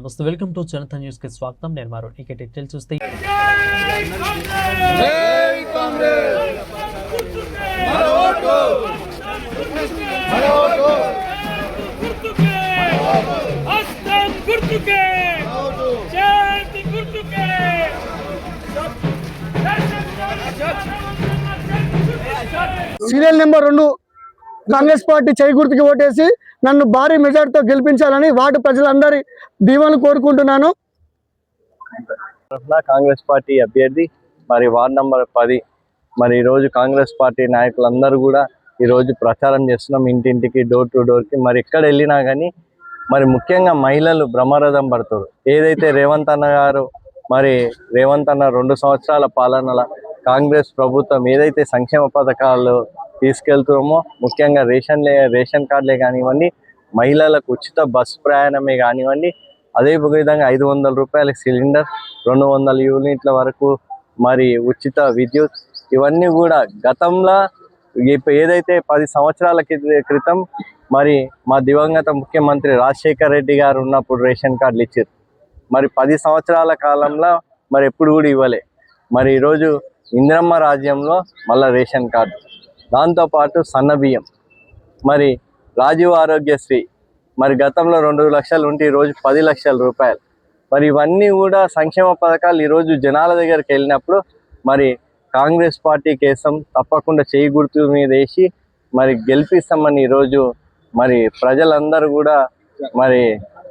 నమస్తే welcome to Janata news కి స్వాగతం నేను మారు ఇక డీటెయిల్ చూస్తే గుర్తుకే హస్తం గుర్తుకే చేతి గుర్తుకే సీరియల్ నెంబర్ రెండు కాంగ్రెస్ పార్టీ చేకూర్తికి ఓటేసి నన్ను భారీ మెజార్టీతో గెలిపించాలని వార్డు ప్రజలందరి దీవెనలు కోరుకుంటున్నాను. కాంగ్రెస్ పార్టీ అభ్యర్థి మరి వార్డ్ నంబర్ పది. మరి ఈరోజు కాంగ్రెస్ పార్టీ నాయకులందరూ కూడా ఈరోజు ప్రచారం చేస్తున్నాం ఇంటింటికి డోర్ టు డోర్కి మరి ఎక్కడ వెళ్ళినా కానీ మరి ముఖ్యంగా మహిళలు బ్రహ్మరథం పడతారు. ఏదైతే రేవంత్ అన్న గారు మరి రేవంత్ అన్న రెండు సంవత్సరాల పాలనల కాంగ్రెస్ ప్రభుత్వం ఏదైతే సంక్షేమ పథకాలు తీసుకెళ్తున్నామో. ముఖ్యంగా రేషన్ లే రేషన్ కార్డులే కానివ్వండి మహిళలకు ఉచిత బస్ ప్రయాణమే కానివ్వండి అదే విధంగా ఐదు వందల రూపాయల సిలిండర్ రెండు వందల యూనిట్ల వరకు మరి ఉచిత విద్యుత్ ఇవన్నీ కూడా గతంలో ఏదైతే పది సంవత్సరాల క్రితం మరి మా దివంగత ముఖ్యమంత్రి రాజశేఖర్ రెడ్డి గారు ఉన్నప్పుడు రేషన్ కార్డులు ఇచ్చారు. మరి పది సంవత్సరాల కాలంలో మరి ఎప్పుడు కూడా ఇవ్వలే. మరి ఈరోజు ఇందిరమ్మ రాజ్యంలో మళ్ళీ రేషన్ కార్డు. దాంతోపాటు సన్న బియ్యం. మరి రాజీవ్ ఆరోగ్యశ్రీ మరి గతంలో రెండు లక్షలు ఉంటే ఈరోజు పది లక్షల రూపాయలు. మరి ఇవన్నీ కూడా సంక్షేమ పథకాలు ఈరోజు జనాల దగ్గరికి వెళ్ళినప్పుడు మరి కాంగ్రెస్ పార్టీ కేసం తప్పకుండా చేయి గుర్తు మీద వేసి మరి గెలిపిస్తామని ఈరోజు మరి ప్రజలందరూ కూడా మరి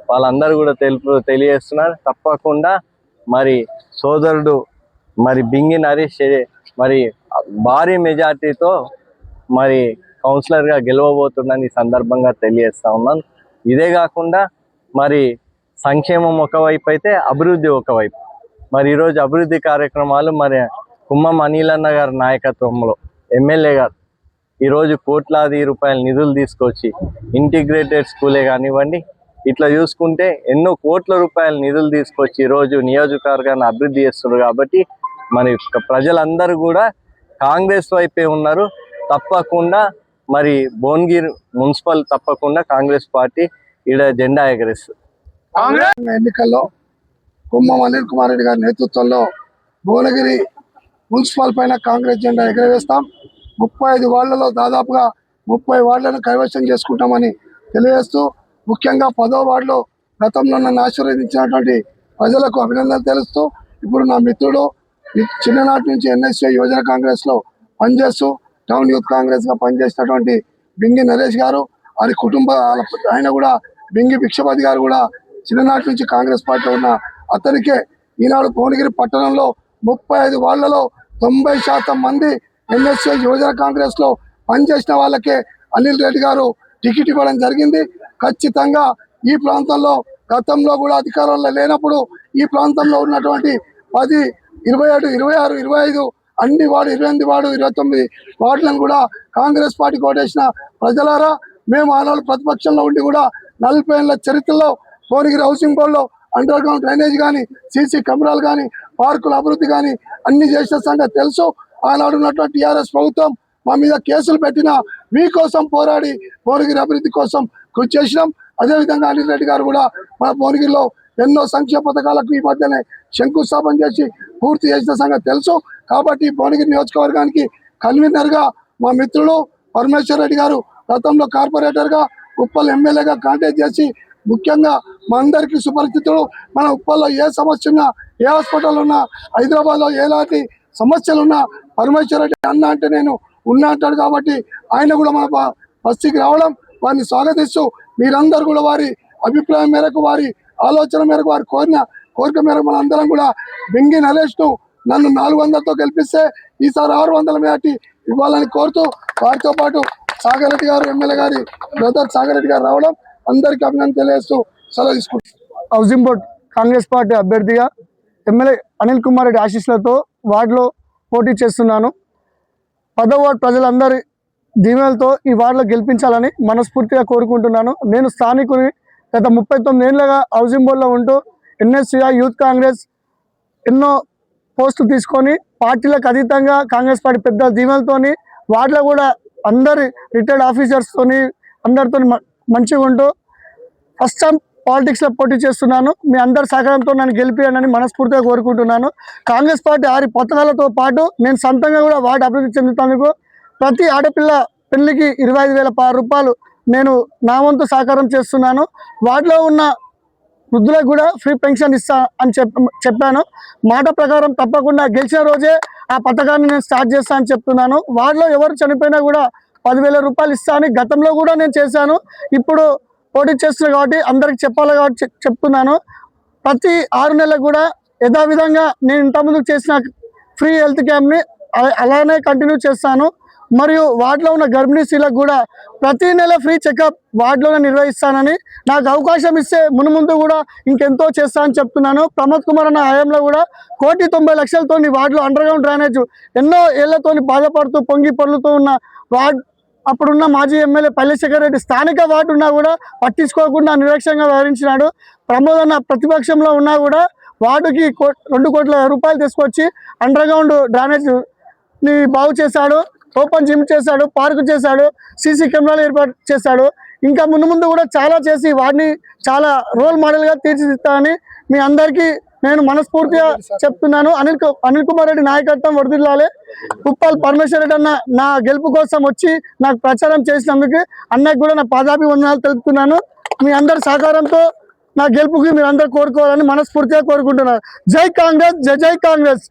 వాళ్ళందరూ కూడా తెలుపు తెలియజేస్తున్నారు. తప్పకుండా మరి సోదరుడు మరి బింగి నరేష్ మరి భారీ మెజార్టీతో మరి కౌన్సిలర్గా గెలవబోతుందని సందర్భంగా తెలియజేస్తా ఉన్నాను. ఇదే కాకుండా మరి సంక్షేమం ఒకవైపు అయితే అభివృద్ధి ఒకవైపు మరి ఈరోజు అభివృద్ధి కార్యక్రమాలు మరి కుమ్మం అనిలన్న గారి నాయకత్వంలో ఎమ్మెల్యే గారు ఈరోజు కోట్లాది రూపాయల నిధులు తీసుకొచ్చి ఇంటిగ్రేటెడ్ స్కూలే కానివ్వండి ఇట్లా చూసుకుంటే ఎన్నో కోట్ల రూపాయల నిధులు తీసుకొచ్చి ఈరోజు నియోజకవర్గాన్ని అభివృద్ధి చేస్తున్నారు కాబట్టి మరి ప్రజలందరూ కూడా కాంగ్రెస్ వైపే ఉన్నారు. తప్పకుండా మరి భువనగిరి మున్సిపల్ తప్పకుండా కాంగ్రెస్ పార్టీ ఈడ జెండా ఎగరేస్తుంది. ఎన్నికల్లో కుమ్మం అనిల్ కుమార్ రెడ్డి గారి నేతృత్వంలో భువనగిరి మున్సిపల్ పైన కాంగ్రెస్ జెండా ఎగరవేస్తాం. ముప్పై ఐదు వార్డులలో దాదాపుగా ముప్పై వార్డులను కైవసం చేసుకుంటామని తెలియజేస్తూ ముఖ్యంగా పదో వార్డులో గతంలో నన్ను ఆశీర్వదించినటువంటి ప్రజలకు అభినందనలు తెలుస్తూ ఇప్పుడు నా మిత్రుడు చిన్ననాటి నుంచి ఎన్ఎస్ఏ యువజన కాంగ్రెస్లో పనిచేస్తూ టౌన్ యూత్ కాంగ్రెస్గా పనిచేసినటువంటి బింగి నరేష్ గారు వారి కుటుంబ ఆయన కూడా బింగి భిక్షపతి గారు కూడా చిన్ననాటి నుంచి కాంగ్రెస్ పార్టీలో ఉన్న అతనికే ఈనాడు భువనగిరి పట్టణంలో ముప్పై ఐదు వాళ్ళలో తొంభై శాతం మంది ఎన్ఎస్ఏ యువజన కాంగ్రెస్లో పనిచేసిన వాళ్ళకే అనిల్ రెడ్డి గారు టికెట్ ఇవ్వడం జరిగింది. ఖచ్చితంగా ఈ ప్రాంతంలో గతంలో కూడా అధికారంలో లేనప్పుడు ఈ ప్రాంతంలో ఉన్నటువంటి పది ఇరవై ఏడు ఇరవై ఆరు ఇరవై ఐదు అన్ని వార్డు ఇరవై ఎనిమిది వార్డు ఇరవై తొమ్మిది వార్డులను కూడా కాంగ్రెస్ పార్టీ కోటేసిన ప్రజలారా మేము ఆనాడు ప్రతిపక్షంలో ఉండి కూడా నలభై ఏళ్ళ చరిత్రలో భువనగిరి హౌసింగ్ బోర్డులో అండర్ గ్రౌండ్ డ్రైనేజ్ కానీ సీసీ కెమెరాలు కానీ పార్కుల అభివృద్ధి కానీ అన్ని చేసిన సంగతి తెలుసు. ఆనాడు ఉన్నటువంటి టీఆర్ఎస్ ప్రభుత్వం మా మీద కేసులు పెట్టినా మీకోసం పోరాడి భువనగిరి అభివృద్ధి కోసం కృషి చేసినాం. అదేవిధంగా అనిల్ రెడ్డి గారు కూడా మన భువనగిరిలో ఎన్నో సంక్షేమ పథకాలకు ఈ మధ్యనే శంకుస్థాపన చేసి పూర్తి చేసిన సంగతి తెలుసు. కాబట్టి భువనగిరి నియోజకవర్గానికి కన్వీనర్గా మా మిత్రుడు పరమేశ్వర్ రెడ్డి గారు గతంలో కార్పొరేటర్గా ఉప్పల్ ఎమ్మెల్యేగా కాంటాక్ట్ చేసి ముఖ్యంగా మా అందరికీ సుపరిచితుడు. మన ఉప్పల్లో ఏ సమస్య ఉన్నా ఏ హాస్పిటల్ ఉన్నా హైదరాబాద్లో ఎలాంటి సమస్యలు ఉన్నా పరమేశ్వర్ రెడ్డి అన్న అంటే నేను ఉన్నా అంటాడు కాబట్టి ఆయన కూడా మన బస్తీకి రావడం వారిని స్వాగతిస్తూ మీరందరూ కూడా వారి అభిప్రాయం మేరకు వారి ఆలోచన మేరకు వారు కోరిన కోరిక మేరకు మన అందరం కూడా బింగి నలేస్తూ నన్ను నాలుగు వందలతో గెలిపిస్తే ఈసారి ఆరు వందల మేటి ఇవ్వాలని కోరుతూ వారితో పాటు సాగర్ రెడ్డి గారు ఎమ్మెల్యే గారి బ్రదర్ సాగర్ రెడ్డి గారు రావడం అందరికీ అభినందన తెలియజేస్తూ సెలవు తీసుకుంటాం హౌసింగ్ బోర్డ్ కాంగ్రెస్ పార్టీ అభ్యర్థిగా ఎమ్మెల్యే అనిల్ కుమార్ రెడ్డి ఆశీస్సులతో వార్డులో పోటీ చేస్తున్నాను. పదవ వార్డు ప్రజలందరి దీవెనలతో ఈ వార్డులో గెలిపించాలని మనస్ఫూర్తిగా కోరుకుంటున్నాను. నేను స్థానికుని గత ముప్పై తొమ్మిది ఏళ్ళగా హౌసింగ్ బోర్డులో ఉంటూ ఎన్ఎస్సీఐ యూత్ కాంగ్రెస్ ఎన్నో పోస్టులు తీసుకొని పార్టీలకు అతీతంగా కాంగ్రెస్ పార్టీ పెద్ద దీవెలతోని వాటిలో కూడా అందరి రిటైర్డ్ ఆఫీసర్స్తోని అందరితో మంచిగా ఉంటూ ఫస్ట్ టైం పాలిటిక్స్లో పోటీ చేస్తున్నాను. మీ అందరి సహకారంతో నన్ను గెలిపియానని మనస్ఫూర్తిగా కోరుకుంటున్నాను. కాంగ్రెస్ పార్టీ ఆరి పథకాలతో పాటు నేను సొంతంగా కూడా వాటి అభివృద్ధి చెందుతాను ప్రతి ఆడపిల్ల పెళ్ళికి ఇరవై ఐదు వేల రూపాయలు నేను నా వంతు సహకారం చేస్తున్నాను. వాటిలో ఉన్న వృద్ధులకు కూడా ఫ్రీ పెన్షన్ ఇస్తా అని చెప్పాను. మాట ప్రకారం తప్పకుండా గెలిచిన రోజే ఆ పథకాన్ని నేను స్టార్ట్ చేస్తా అని చెప్తున్నాను. వాటిలో ఎవరు చనిపోయినా కూడా పదివేల రూపాయలు ఇస్తా అని గతంలో కూడా నేను చేశాను. ఇప్పుడు పోటీ చేస్తున్నాను కాబట్టి అందరికి చెప్పాలి కాబట్టి చెప్తున్నాను. ప్రతి ఆరు నెలలకు కూడా యథావిధంగా నేను ఇంతకుముందు చేసిన ఫ్రీ హెల్త్ క్యాంప్ని అలా- అలానే కంటిన్యూ చేస్తాను. మరియు వార్డులో ఉన్న గర్భిణీ స్త్రీలకు కూడా ప్రతి నెల ఫ్రీ చెకప్ వార్డులోనే నిర్వహిస్తానని నాకు అవకాశం ఇస్తే మునుముందు కూడా ఇంకెంతో చేస్తా అని చెప్తున్నాను. ప్రమోద్ కుమార్ అన్న హయాంలో కూడా కోటి తొంభై లక్షలతో వార్డులో అండర్ గ్రౌండ్ డ్రైనేజ్ ఎన్నో ఏళ్ళతో బాధపడుతూ పొంగి పొర్లుతూ ఉన్న వార్డ్ అప్పుడున్న మాజీ ఎమ్మెల్యే పల్లెశేఖర్ రెడ్డి స్థానిక వార్డు ఉన్నా కూడా పట్టించుకోకుండా నిర్లక్ష్యంగా వ్యవహరించినాడు. ప్రమోద్ అన్న ప్రతిపక్షంలో ఉన్నా కూడా వార్డుకి రెండు కోట్ల రూపాయలు తీసుకొచ్చి అండర్ గ్రౌండ్ డ్రైనేజ్ని బాగు చేశాడు. ఓపెన్ జిమ్ చేశాడు పార్కు చేశాడు సీసీ కెమెరాలు ఏర్పాటు చేశాడు. ఇంకా ముందు ముందు కూడా చాలా చేసి వాడిని చాలా రోల్ మోడల్గా తీర్చిదిద్దామని మీ అందరికీ నేను మనస్ఫూర్తిగా చెప్తున్నాను. అనిల్ అనిల్ కుమార్ రెడ్డి నాయకత్వం వర్దిల్లాలి ఉప్పాల్ పరమేశ్వర్ రెడ్డి అన్న నా గెలుపు కోసం వచ్చి నాకు ప్రచారం చేసినందుకు అన్నకు కూడా నా పాదాభివందనాలు తెలుపుతున్నాను. మీ అందరి సహకారంతో నా గెలుపుకి మీరు అందరు కోరుకోవాలని మనస్ఫూర్తిగా కోరుకుంటున్నారు జై కాంగ్రెస్ జై జై కాంగ్రెస్.